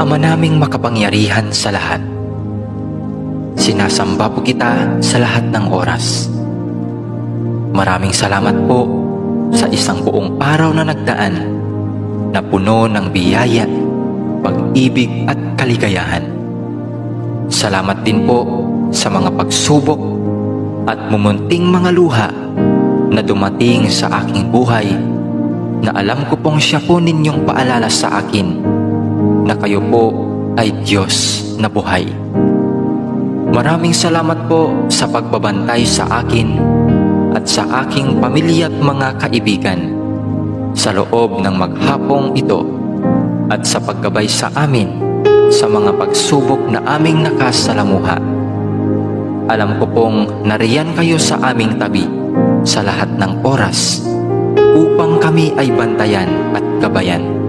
Ama naming makapangyarihan sa lahat. Sinasamba po kita sa lahat ng oras. Maraming salamat po sa isang buong araw na nagdaan na puno ng biyaya, pag-ibig at kaligayahan. Salamat din po sa mga pagsubok at mumunting mga luha na dumating sa aking buhay na alam ko pong siya po ninyong paalala sa akin na kayo po ay Diyos na buhay. Maraming salamat po sa pagbabantay sa akin at sa aking pamilya at mga kaibigan sa loob ng maghapong ito at sa paggabay sa amin sa mga pagsubok na aming nakasalamuha. Alam ko pong nariyan kayo sa aming tabi sa lahat ng oras upang kami ay bantayan at gabayan.